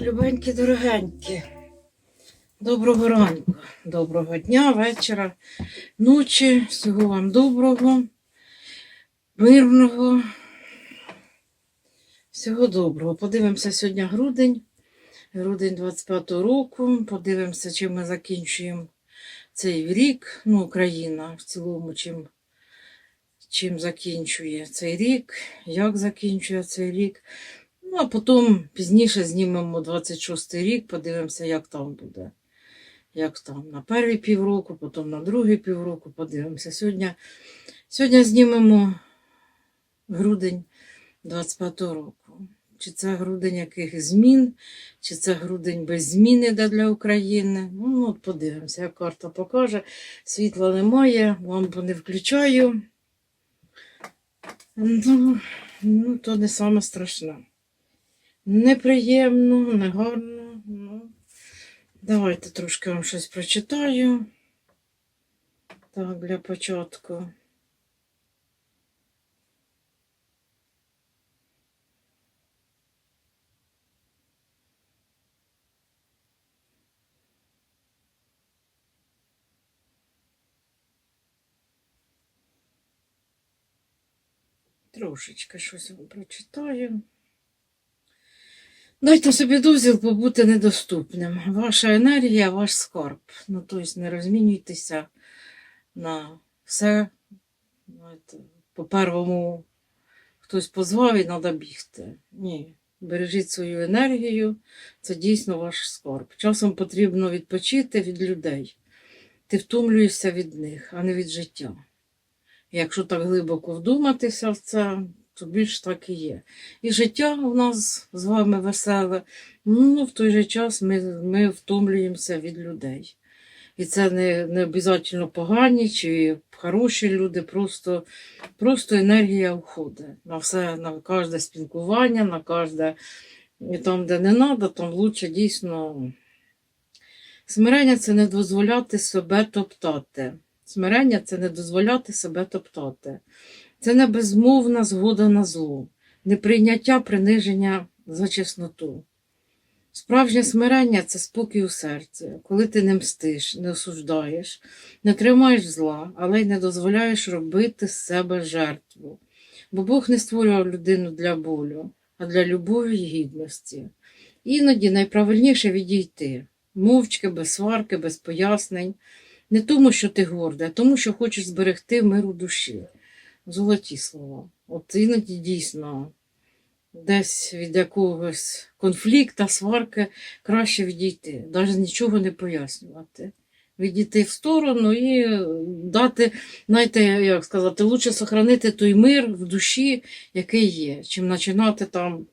Любенькі, дорогенькі. Доброго ранку, доброго дня, вечора, ночі. Всього вам доброго, мирного. Всього доброго. Подивимося сьогодні грудень, грудень 25-го року. Подивимося, чим ми закінчуємо цей рік. Ну, Україна в цілому, чим, чим закінчує цей рік, як закінчує цей рік. Ну, а потім пізніше знімемо 26-й рік, подивимося, як там буде. Як там на перший півроку, потім на другий півроку подивимося. Сьогодні, сьогодні знімемо грудень 25-го року. Чи це грудень яких змін, чи це грудень без змін іде для України. Ну, ну, от подивимося, як карта покаже. Світла немає, лампу не включаю. Ну, ну то не саме страшне. Неприємно, негарно. Ну, давайте трошки вам щось прочитаю. Так, для початку. Трошечки щось вам прочитаю. Дайте собі дозвіл побути недоступним. Ваша енергія, ваш скарб. Ну, тобто не розмінюйтеся на все. По первому хтось позвав і треба бігти. Ні. Бережіть свою енергію, це дійсно ваш скарб. Часом потрібно відпочити від людей. Ти втомлюєшся від них, а не від життя. Якщо так глибоко вдуматися в це, то більш так і є. І життя у нас з вами веселе, ну в той же час ми, ми втомлюємося від людей. І це не, не обов'язково погані чи хороші люди, просто, просто енергія входить на все, на кожне спілкування, на кожне, і там, де не треба, там лучше дійсно. Смирення це не дозволяти себе топтати. Смирення це не дозволяти себе топтати. Це не безмовна згода на зло, неприйняття приниження за чесноту. Справжнє смирення це спокій у серці, коли ти не мстиш, не осуждаєш, не тримаєш зла, але й не дозволяєш робити з себе жертву. Бо Бог не створював людину для болю, а для любові й гідності. Іноді найправильніше відійти, мовчки, без сварки, без пояснень, не тому, що ти горда, а тому, що хочеш зберегти мир у душі. Золоті слова. От іноді дійсно десь від якогось конфлікту, сварки краще відійти, навіть нічого не пояснювати. Відійти в сторону і дати, знаєте, як сказати, лучше сохранити той мир в душі, який є, чим починати там.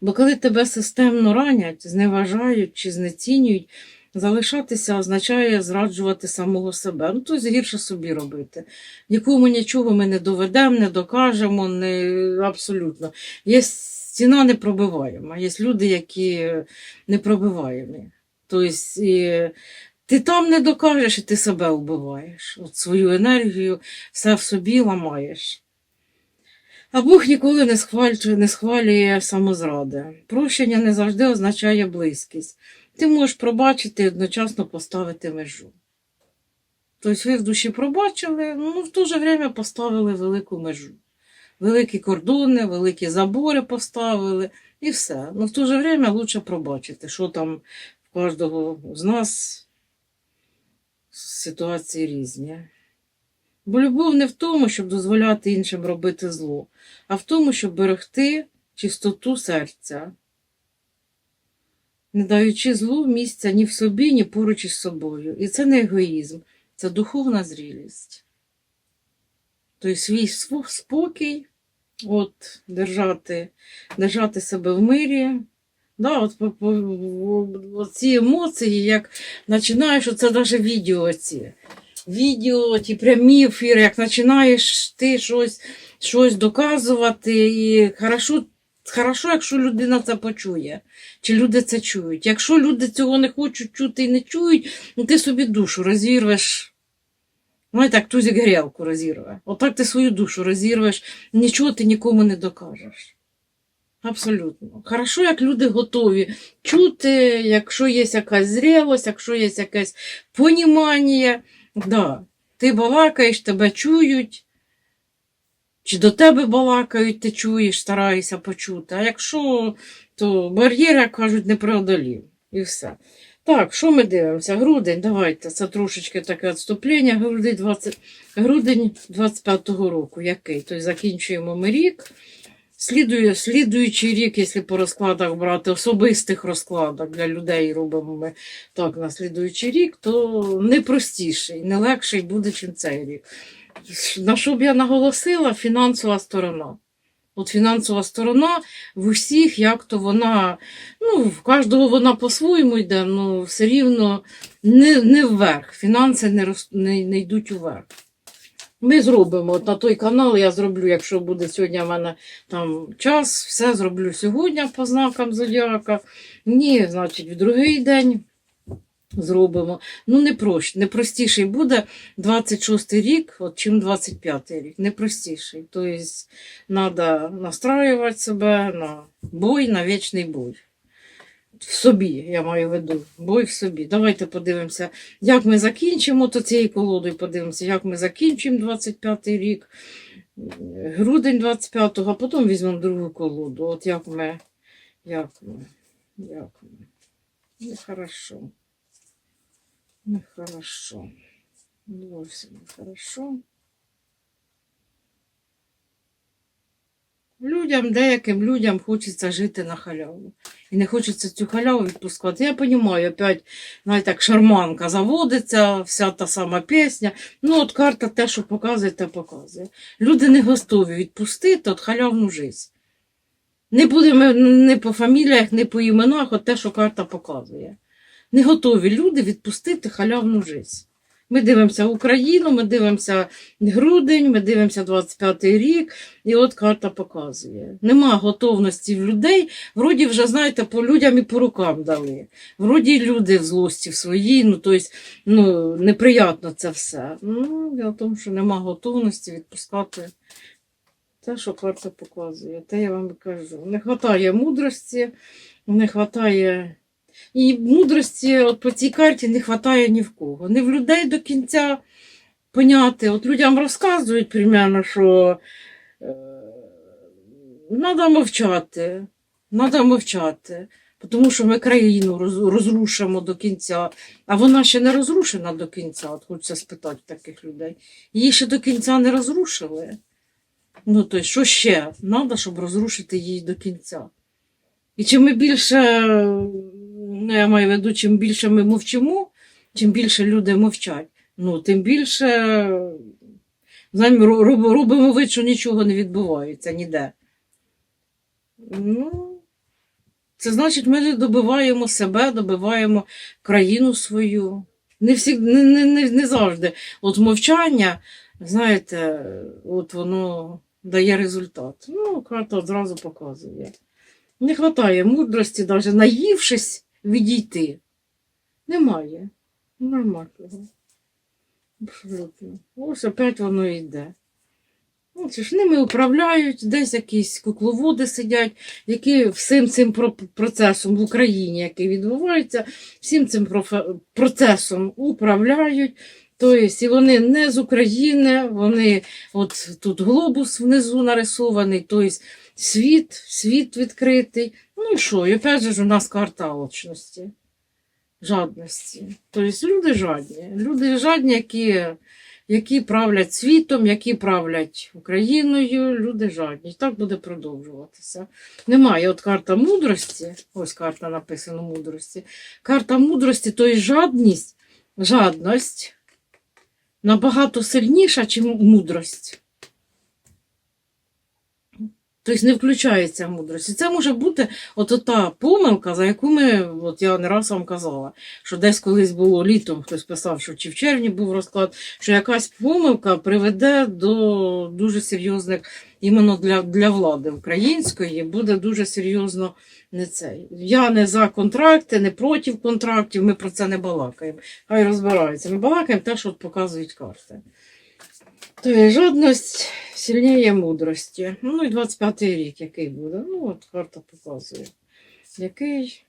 Бо коли тебе системно ранять, зневажають чи знецінюють, залишатися означає зраджувати самого себе. Ну, тобто гірше собі робити. Нікому нічого ми не доведемо, не докажемо, не абсолютно. Є стіна непробиваєма, є люди, які непробиваємі. Тобто, і ти там не докажеш, і ти себе вбиваєш. От свою енергію все в собі ламаєш. А Бог ніколи не схвалює, не схвалює самозради. Прощення не завжди означає близькість. Ти можеш пробачити і одночасно поставити межу. Тобто ви в душі пробачили, ну в то же время поставили велику межу. Великі кордони, великі забори поставили і все. Ну в то же время лучше пробачити, що там в кожного з нас ситуації різні. Бо любов не в тому, щоб дозволяти іншим робити зло, а в тому, щоб берегти чистоту серця, не даючи злу місця ні в собі, ні поруч із собою. І це не егоїзм, це духовна зрілість. Тобто свій спокій, от, держати, держати себе в мирі. Да, от, по- по- ці емоції, як починаєш, оце навіть відео ці. Відео, ті прямі ефіри, як починаєш ти щось, щось доказувати, і хорошо, хорошо, якщо людина це почує, чи люди це чують. Якщо люди цього не хочуть чути і не чують, ну ти собі душу розірвеш. Ну, і так тузик горілку розірве. Отак ти свою душу розірвеш, нічого ти нікому не докажеш. Абсолютно. Хорошо, як люди готові чути, якщо є якась зрілость, якщо є якесь понімання. Да, ти балакаєш, тебе чують, чи до тебе балакають, ти чуєш, стараєшся почути. А якщо, то бар'єр, як кажуть, не преодолів. І все. Так, що ми дивимося? Грудень, давайте. Це трошечки таке відступлення. Грудень, 20... Грудень 25-го року. Який? Тобто закінчуємо ми рік. Слідує, слідуючий рік, якщо по розкладах брати, особистих розкладах для людей робимо ми так на слідуючий рік, то не простіший, не легший буде, чим цей рік. На що б я наголосила, фінансова сторона. От фінансова сторона в усіх, як то вона, ну, в кожного вона по-своєму йде, але все рівно не, не вверх. Фінанси не, роз, не, не йдуть уверх. Ми зробимо от на той канал, я зроблю, якщо буде сьогодні в мене там час, все зроблю сьогодні по знакам зодіака. Ні, значить, в другий день зробимо. Ну, не, проще, не простіший буде 26 рік, от, чим 25 рік. Не простіший. Тобто, треба настраювати себе на бой, на вічний бой. В собі, я маю в виду, бой в собі. Давайте подивимося, як ми закінчимо то цією колодою, подивимося, як ми закінчимо 25-й рік, грудень 25-го, а потім візьмемо другу колоду. От як ми, як ми, як ми. Ну, хорошо. Нехорошо. Зовсім нехорошо. Людям, деяким людям хочеться жити на халяву. І не хочеться цю халяву відпускати. Я розумію, опять, знаєте, як шарманка заводиться, вся та сама пісня. Ну, от карта те, що показує, те показує. Люди не готові відпустити от халявну жизнь. Не будемо не по фаміліях, не по іменах, от те, що карта показує. Не готові люди відпустити халявну жизнь. Ми дивимося Україну, ми дивимося грудень, ми дивимося 25-й рік, і от карта показує. Нема готовності в людей. Вроді вже, знаєте, по людям і по рукам дали. Вроді люди в злості в своїй, ну тобто, ну, неприятно це все. Ну, я в тому, що нема готовності відпускати те, що карта показує. Те я вам і кажу. Не вистачає мудрості, не вистачає. І мудрості от по цій карті не вистачає ні в кого. Не в людей до кінця поняти. От людям розказують примерно, що треба мовчати. Треба мовчати. Тому що ми країну роз- розрушимо до кінця, а вона ще не розрушена до кінця. От хочеться спитати таких людей. Її ще до кінця не розрушили. Ну, то що ще? Треба, щоб розрушити її до кінця. І чим ми більше, ну, я маю в виду, чим більше ми мовчимо, чим більше люди мовчать, ну, тим більше знаємо, робимо вид, що нічого не відбувається ніде. Ну, це значить, ми добиваємо себе, добиваємо країну свою. Не, всі, не, не, не, не завжди. От мовчання, знаєте, от воно дає результат. Ну, карта одразу показує. Не вистачає мудрості, навіть наївшись, відійти. Немає. Нормального. Абсолютно. Ось опять воно йде. Ну, це ж ними управляють, десь якісь кукловоди сидять, які всім цим процесом в Україні, який відбувається, всім цим процесом управляють. Тобто, і вони не з України, вони от тут глобус внизу нарисований, тобто світ, світ відкритий. Ну і що? І опять же у нас карта алчності, жадності. Тобто люди жадні. Люди жадні, які, які правлять світом, які правлять Україною, люди жадні. І так буде продовжуватися. Немає от карта мудрості, ось карта написана мудрості. Карта мудрості, то є жадність, жадність набагато сильніша, ніж мудрость. Тобто не включається мудрість. І це може бути от та помилка, за яку ми, от я не раз вам казала, що десь колись було літом, хтось писав, що чи в червні був розклад, що якась помилка приведе до дуже серйозних, іменно для, для влади української, буде дуже серйозно не цей. Я не за контракти, не проти контрактів, ми про це не балакаємо. Хай розбираються. Ми балакаємо те, що показують карти. То є жодність сильніє мудрості. Ну і 25-й рік, який буде. Ну, от карта показує. Який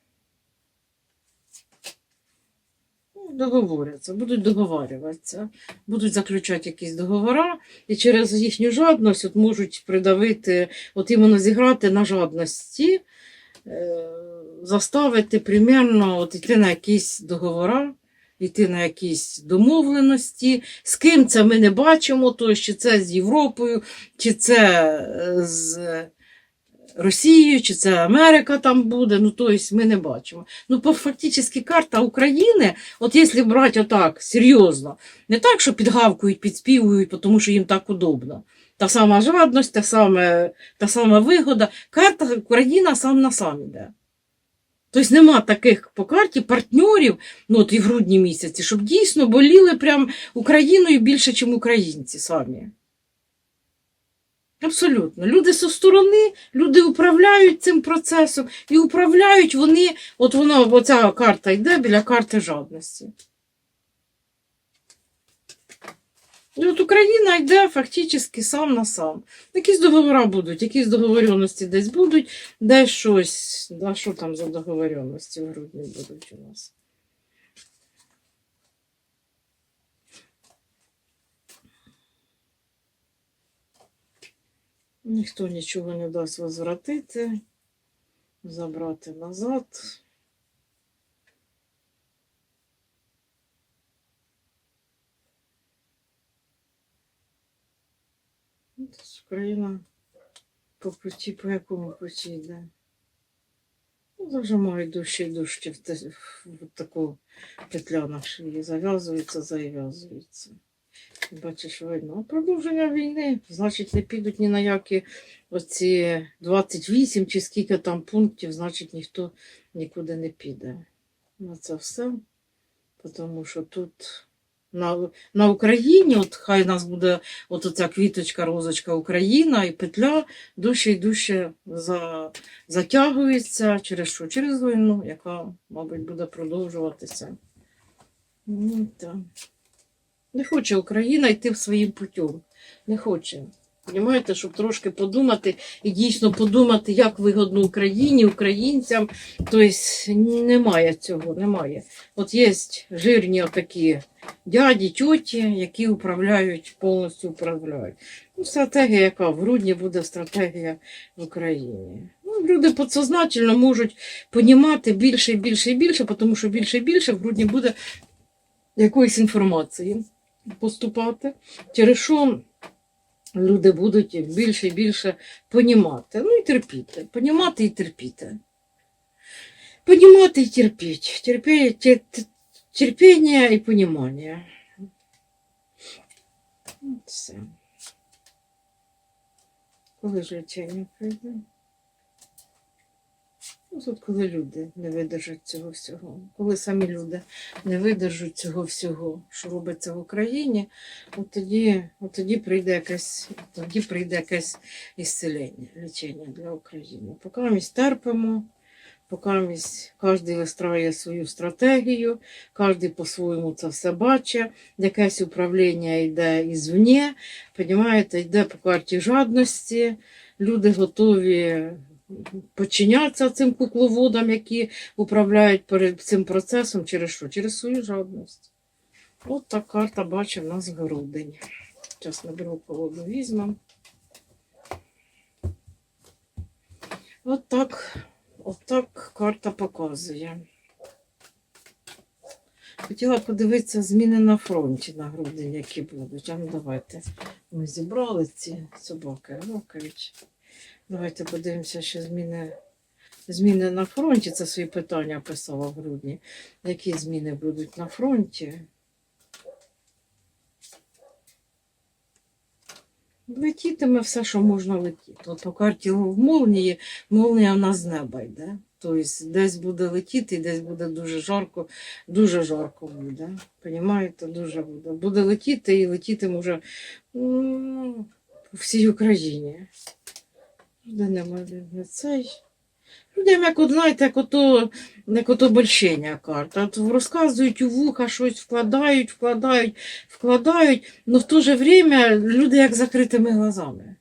ну, договоряться, будуть договарюватися, будуть заключати якісь договори, і через їхню жадність от можуть придавити, от іменно зіграти на жадності, е, заставити примерно от йти на якісь договори, йти на якісь домовленості. З ким це ми не бачимо, то чи це з Європою, чи це е, з Росією, чи це Америка там буде. Ну, тобто ми не бачимо. Ну, по фактично карта України, от якщо брати отак серйозно, не так, що підгавкують, підспівують, тому що їм так удобно. Та сама жадність, та сама, та сама вигода. Карта Україна сам на сам іде. Тобто нема таких по карті партнерів, ну от і в грудні місяці, щоб дійсно боліли прям Україною більше, ніж українці самі. Абсолютно. Люди зі сторони, люди управляють цим процесом і управляють вони, от воно, оця карта йде біля карти жадності. І от Україна йде фактично сам на сам. Якісь договори будуть, якісь договоренності десь будуть, десь щось. Да, що там за договоренності в грудні будуть у нас? Ніхто нічого не дасть возвратити, забрати назад. Україна по путі, по якому путі йде. Ну, зажимають дужче і дужче в, те, в таку петля на шиї. Зав'язується, зав'язується. Бачиш, видно. Продовження війни, значить, не підуть ні на які оці 28 чи скільки там пунктів, значить, ніхто нікуди не піде. На це все. Тому що тут на, на Україні, от хай нас буде от оця квіточка, розочка Україна і петля дужче і дужче за, затягується через що? Через війну, яка, мабуть, буде продовжуватися. Ну, так. Не хоче Україна йти своїм путем. Не хоче. Понімаєте, щоб трошки подумати і дійсно подумати, як вигодно Україні, українцям. Тобто немає цього, немає. От є жирні отакі дяді, тьоті, які управляють, повністю управляють. Ну, стратегія, яка в грудні буде стратегія в Україні. Ну, люди підсознательно можуть понімати більше і більше і більше, тому що більше і більше в грудні буде якоїсь інформації поступати, через що люди будуть більше і більше понімати. Ну і терпіти. Понімати і терпіти. Понімати і терпіти. Терпіння, терпіння і понімання. Все. Коли ж лічення прийде? Ну, тут коли люди не видержать цього всього, коли самі люди не видержать цього всього, що робиться в Україні, от тоді, от тоді прийде якесь, тоді прийде якесь ісцелення, лічення для України. Поки ми терпимо, поки ми кожен вистраює свою стратегію, кожен по-своєму це все бачить, якесь управління йде ізвні, понімаєте, йде по карті жадності, люди готові подчинятися цим кукловодам, які управляють перед цим процесом через що? Через свою жадність. От та карта бачить в нас грудень. Зараз наберу колоду візьмемо. От так, от так карта показує. Хотіла подивитися зміни на фронті на грудень, які будуть. А ну давайте. Ми зібрали ці собаки, рокають. Давайте подивимося, що зміни, зміни на фронті. Це свої питання писала в грудні. Які зміни будуть на фронті? Летітиме все, що можна летіти. От по карті в молнії, молнія в нас з неба йде. Тобто десь буде летіти, десь буде дуже жарко, дуже жарко буде. Понімаєте, дуже буде. Буде летіти і летіти може ну, по всій Україні. Де немає цей. Людям, як от, знаєте, як ото, як ото борщення карта. От розказують у вуха щось, вкладають, вкладають, вкладають, але в то же время люди як закритими глазами.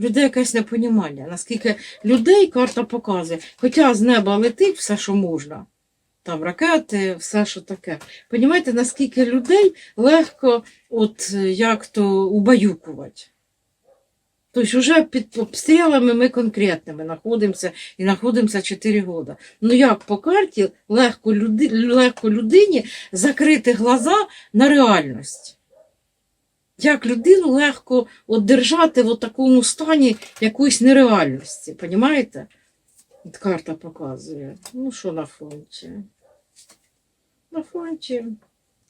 Людей якесь непонімання, наскільки людей карта показує, хоча з неба летить все, що можна. Там ракети, все, що таке. Понімаєте, наскільки людей легко от як то убаюкувати. Тобто вже під обстрілами ми конкретними знаходимося і знаходимося 4 роки. Ну як по карті легко, люди, легко людині закрити глаза на реальність? Як людину легко от держати в такому стані якоїсь нереальності, понімаєте? От карта показує. Ну що на фронті? На фронті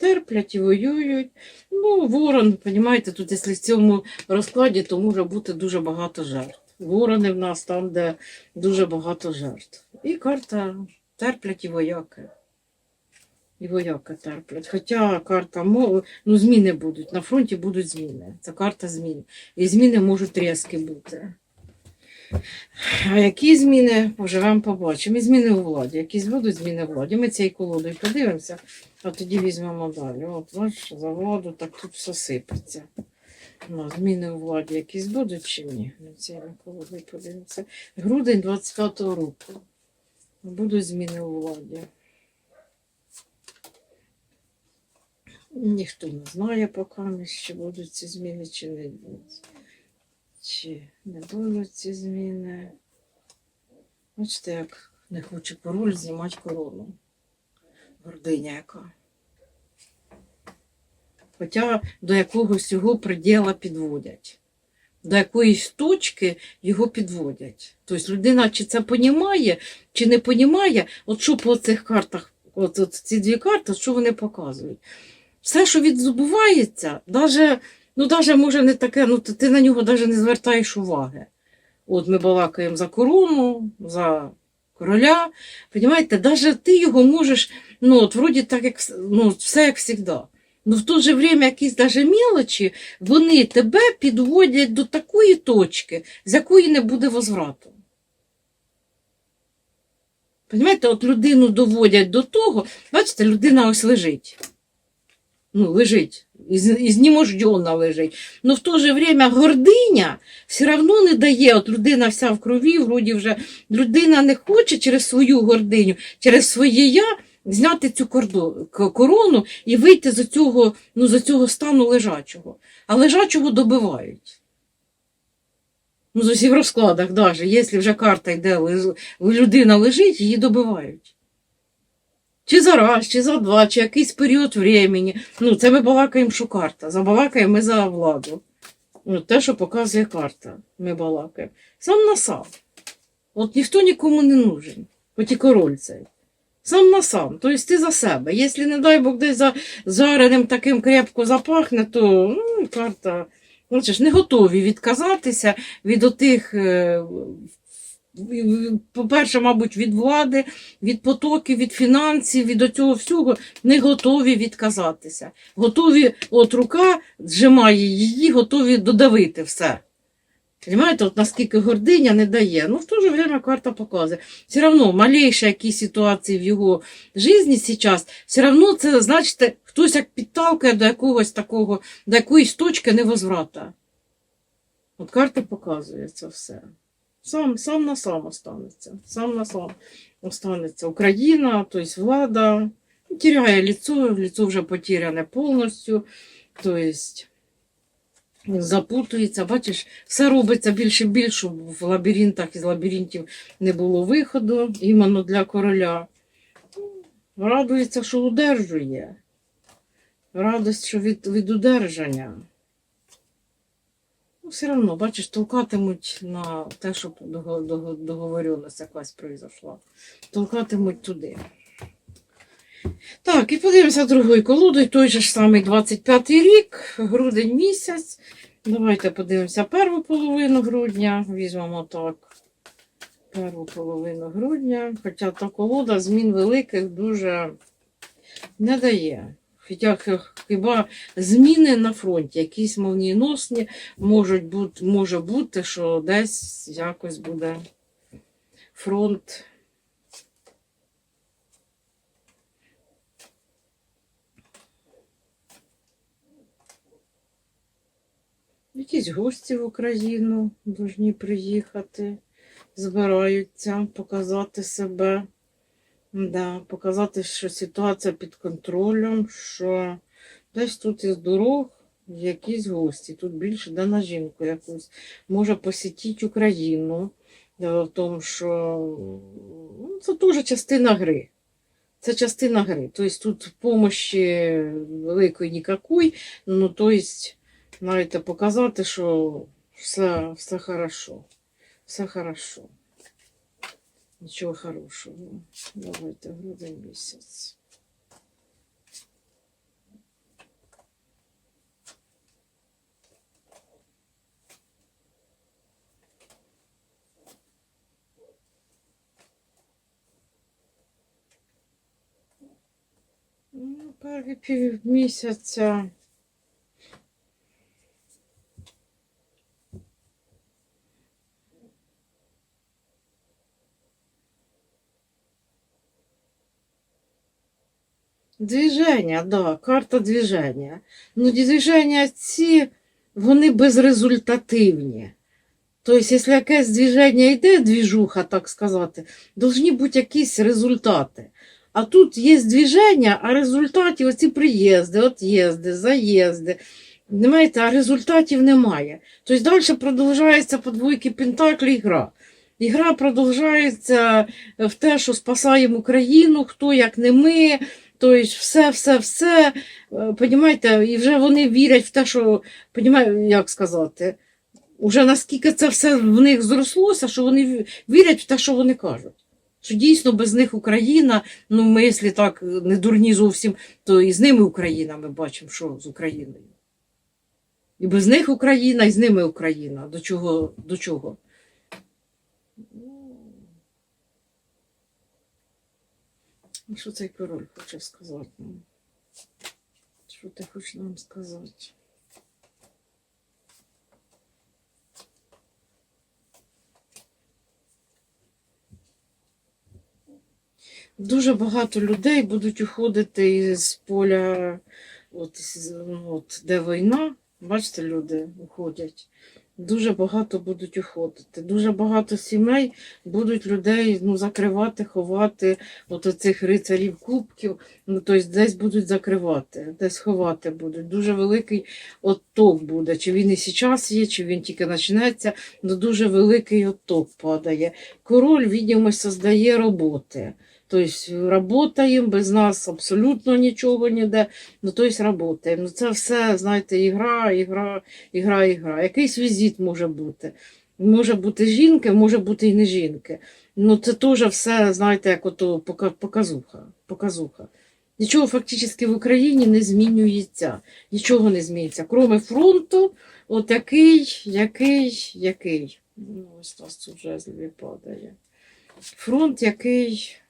терплять і воюють. Ну, ворон, понімаєте, тут, якщо в цьому розкладі, то може бути дуже багато жертв. Ворони в нас там, де дуже багато жертв. І карта терплять і вояки. І вояки терплять. Хоча карта мови, ну, зміни будуть. На фронті будуть зміни. Це карта змін. І зміни можуть різкі бути. А які зміни поживемо, побачимо. І зміни у владі. Якісь будуть зміни у владі. Ми цією колодою подивимося, а тоді візьмемо далі. От, бачиш, за владу так тут все сипеться. Ну, зміни у владі якісь будуть чи ні? Ми цією колодою подивимося. Грудень 25-го року. Будуть зміни у владі. Ніхто не знає поки, чи будуть ці зміни, чи не будуть. Чи не будуть ці зміни. Бачите, як не хоче король знімати корону. Гординя яка. Хоча до якогось його приділа підводять. До якоїсь точки його підводять. Тобто людина чи це понімає, чи не понімає, от що по цих картах, от, от ці дві карти, що вони показують. Все, що відзубувається, навіть Ну, даже може не таке, ну ти на нього навіть не звертаєш уваги. От ми балакаємо за корону, за короля. Понімаєте, навіть ти його можеш, ну, от вроді так, як ну, все як завжди. Ну, в то же время якісь даже мелочі, вони тебе підводять до такої точки, з якої не буде возврату. Понімаєте, от людину доводять до того, бачите, людина ось лежить. Ну, лежить. Із, ізнеможденно лежить. Но в то же время гординя все одно не дає. От людина вся в крові, вроді вже людина не хоче через свою гординю, через своє я зняти цю корону і вийти з цього, ну, з цього стану лежачого. А лежачого добивають. Ну, з усіх розкладах, навіть, якщо вже карта йде, людина лежить, її добивають. Чи за раз, чи за два, чи якийсь період времени. Ну, це ми балакаємо, що карта. Забалакаємо ми за владу. Ну, те, що показує карта, ми балакаємо. Сам на сам. От ніхто нікому не нужен. От і король цей. Сам на сам. Тобто ти за себе. Якщо, не дай Бог, десь за жареним таким крепко запахне, то ну, карта. Бачиш, не готові відказатися від отих, е, по-перше, мабуть, від влади, від потоків, від фінансів, від оцього всього не готові відказатися. Готові, от рука зжимає її, готові додавити все. Понимаєте, от наскільки гординя не дає. Ну, в то же время карта показує. Все одно, малейші якісь ситуації в його житті зараз, все одно це, значить, хтось як підталкує до якогось такого, до якоїсь точки невозврата. От карта показує це все. Сам, сам на сам останеться. Сам на сам останеться. Україна, тобто влада, теряє лицо, лицо вже потеряне повністю. Тобто запутується, бачиш, все робиться більше і більше, в лабіринтах із лабіринтів не було виходу, іменно для короля. Радується, що удержує. Радость, що від, від удержання. Все одно, бачиш, толкатимуть на те, щоб дого- дого- якась произошла. Толкатимуть туди. Так, і подивимося другою колодою, той же ж самий 25-й рік, грудень місяць. Давайте подивимося перву половину грудня. Візьмемо так. Перву половину грудня. Хоча та колода змін великих дуже не дає. Хоча хіба зміни на фронті, якісь молнієносні, можуть бути, може бути, що десь якось буде фронт. Якісь гості в Україну повинні приїхати, збираються, показати себе. Да, показати, що ситуація під контролем, що десь тут із дорог якісь гості. Тут більше да, на жінку якусь. Може посітити Україну. В тому, що ну, це теж частина гри. Це частина гри. Тобто тут помощі великої ніякої, ну тобто, знаєте, показати, що все, все хорошо. Все хорошо. Нічого хорошого. Давайте грудень місяць. Ну, перші півмісяця. Движення, да, карта движення. Ну, движення ці, вони безрезультативні. Тобто, якщо якесь движення йде, двіжуха, так сказати, повинні бути якісь результати. А тут є движення, а результатів оці приїзди, от'їзди, заїзди. Немаєте, а результатів немає. Тобто далі продовжується по двойки Пентаклі гра. Ігра продовжується в те, що спасаємо Україну, хто як не ми. Тобто все, все, все. е, Понімаєте, і вже вони вірять в те, що, понімаєте, як сказати, уже наскільки це все в них зрослося, що вони вірять в те, що вони кажуть. Що дійсно без них Україна, ну ми, якщо так не дурні зовсім, то і з ними Україна, ми бачимо, що з Україною. І без них Україна, і з ними Україна. До чого? До чого? Ну, Що цей король хоче сказати? нам? Що ти хочеш нам сказати? Дуже багато людей будуть уходити з поля, от, ну, от, де війна. Бачите, люди уходять. Дуже багато будуть уходити. Дуже багато сімей будуть людей ну, закривати, ховати от оцих рицарів кубків. Ну, тобто десь будуть закривати, десь ховати будуть. Дуже великий отток буде. Чи він і зараз є, чи він тільки почнеться, але дуже великий отток падає. Король, відомо, создає роботи. Тобто работаємо, без нас абсолютно нічого ніде. Ну, тобто работаємо. Ну, це все, знаєте, ігра, ігра, ігра, ігра. Якийсь візит може бути. Може бути жінки, може бути і не жінки. Ну, це теж все, знаєте, як ото показуха. показуха. Нічого фактично в Україні не змінюється. Нічого не змінюється. Кроме фронту, от який, який. Ну, ось тут жезлові падає. Фронт, який.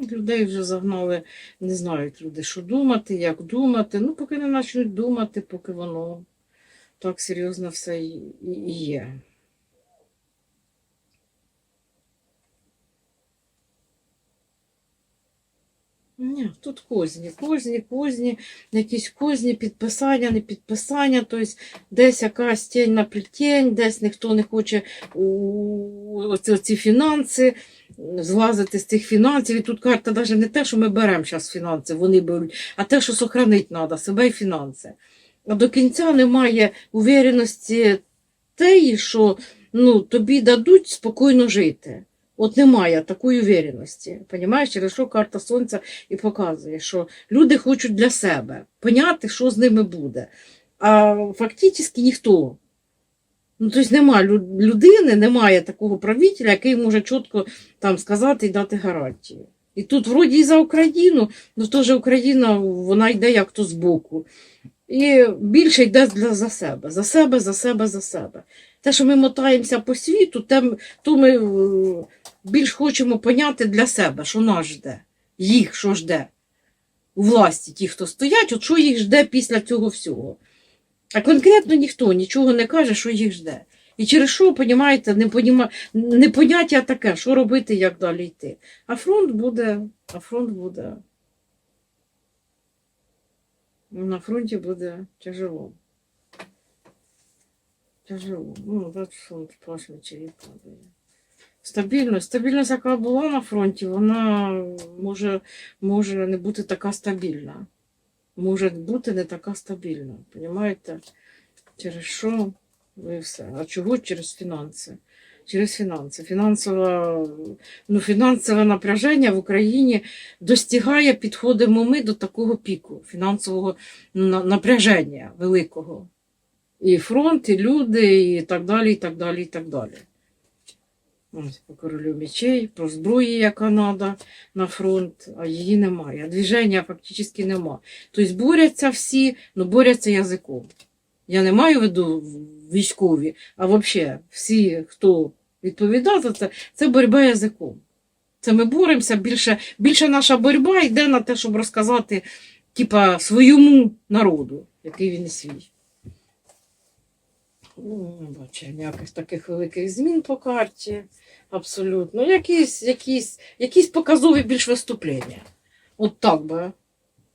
Людей вже загнали, не знають люди, що думати, як думати. Ну, поки не почнуть думати, поки воно так серйозно все і є. Ні, тут козні, козні, козні, якісь козні, підписання, не підписання, тобто десь якась тінь на плетень, десь ніхто не хоче оці, оці фінанси, злазити з цих фінансів. І тут карта навіть не те, що ми беремо зараз фінанси, вони беруть, а те, що сохранити треба, себе і фінанси. А до кінця немає увереності теї, що ну, тобі дадуть спокійно жити. От немає такої увереності. Понімаєш, через що карта Сонця і показує, що люди хочуть для себе поняти, що з ними буде. А фактично ніхто. Ну, тобто немає людини, немає такого правителя, який може чітко там сказати і дати гарантію. І тут, вроді, і за Україну, ну теж Україна вона йде як то збоку. І більше йде для, за себе, за себе, за себе, за себе. Те, що ми мотаємося по світу, те, м- то ми е, більш хочемо поняти для себе, що нас жде, їх що жде. У власті ті, хто стоять, от що їх жде після цього всього. А конкретно ніхто нічого не каже, що їх жде. І через що, понімаєте, не поніма... непоняття таке, що робити, як далі йти. А фронт буде, а фронт буде. На фронті буде тяжело. Тяжело. Ну, от фронт пашмичі падає. Стабільність. Стабільність, яка була на фронті, вона може, може не бути така стабільна. Може бути не така стабільна. Понімаєте? Через що ви все? А чого через фінанси? Через фінанси. Фінансове, ну, фінансове напряження в Україні достигає, підходимо ми до такого піку фінансового напряження великого. І фронт, і люди, і так далі, і так далі, і так далі. По королю мечей, про зброї, яка треба на фронт, а її немає. Движення фактично нема. Тобто борються всі, ну борються язиком. Я не маю в виду військові, а взагалі всі, хто відповідає за це, це боротьба язиком. Це ми боремося, більше, більше наша боротьба йде на те, щоб розказати типа, своєму народу, який він свій. Ну, бачу ніяких таких великих змін по карті. Абсолютно. Якісь, якісь, якісь показові більш виступлення. От так би.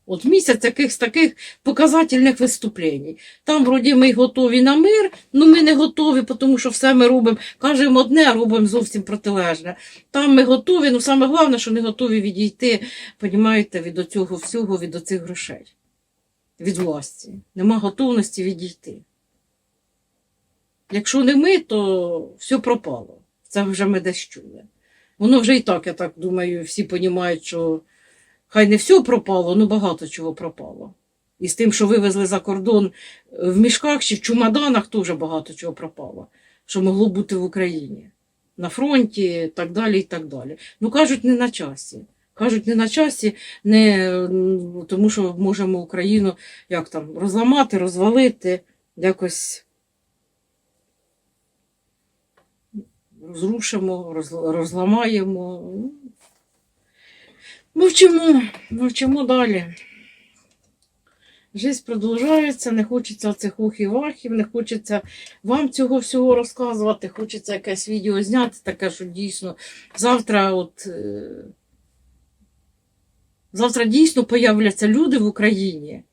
От місяць якихось таких показательних виступлень. Там, вроді, ми готові на мир, ну ми не готові, тому що все ми робимо, кажемо одне, а робимо зовсім протилежне. Там ми готові, ну саме головне, що не готові відійти, понімаєте, від оцього всього, від оцих грошей, від власті. Нема готовності відійти. Якщо не ми, то все пропало. Це вже ми десь чули. Воно вже і так, я так думаю, всі розуміють, що хай не все пропало, ну багато чого пропало. І з тим, що вивезли за кордон в мішках чи в чумаданах, теж багато чого пропало, що могло бути в Україні. На фронті, так далі, і так далі. Ну, кажуть, не на часі. Кажуть, не на часі, не, тому що можемо Україну як там, розламати, розвалити, якось розрушимо, роз- розламаємо. Ну, Мовчимо, мовчимо далі. Жизнь продовжується, не хочеться цих ухів-ахів, не хочеться вам цього всього розказувати, хочеться якесь відео зняти, таке, що дійсно завтра, от, е, завтра дійсно появляться люди в Україні.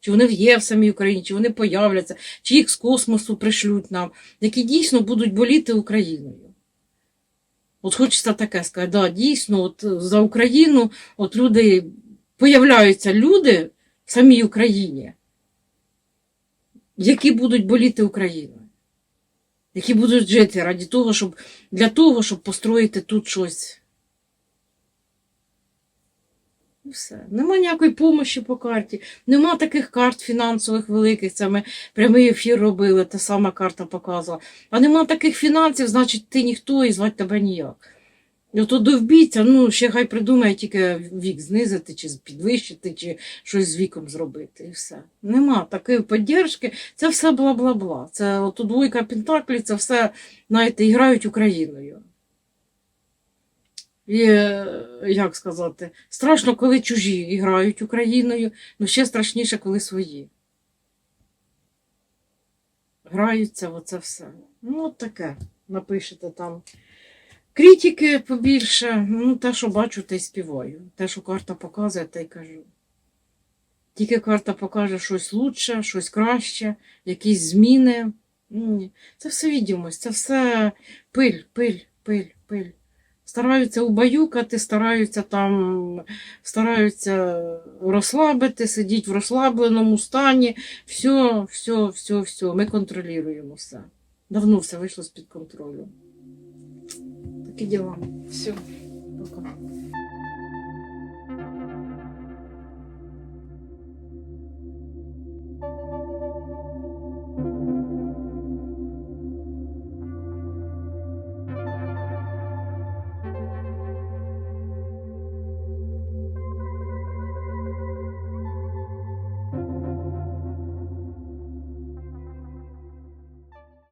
Чи вони є в самій Україні, чи вони появляться, чи їх з космосу пришлють нам, які дійсно будуть боліти Україною. От хочеться таке сказати, да, дійсно, от за Україну от люди, появляються люди в самій Україні, які будуть боліти Україною, які будуть жити раді того, щоб, для того, щоб построїти тут щось. І все. Нема ніякої помощі по карті, нема таких карт фінансових великих. Це ми прямий ефір робили, та сама карта показувала. А нема таких фінансів, значить, ти ніхто і звати тебе ніяк. І ото довбіться, ну, ще хай придумає тільки вік знизити, чи підвищити, чи щось з віком зробити. І все. Нема такої підтримки, це все бла-бла-бла. Це ото двойка Пентаклі, це все, знаєте, грають Україною. І, як сказати, страшно, коли чужі грають Україною, але ще страшніше, коли свої. Граються оце все. Ну, от таке. Напишете там. Критики побільше, ну, те, що бачу, те й співаю. Те, що карта показує, те й кажу. Тільки карта покаже щось лучше, щось краще, якісь зміни. Це все відомість, це все пиль, пиль, пиль, пиль. Стараються убаюкати, стараються там, стараються розслабити, сидіть в розслабленому стані. Все, все, все, все. Ми контролюємо все. Давно все вийшло з-під контролю. Такі діла. Все, пока.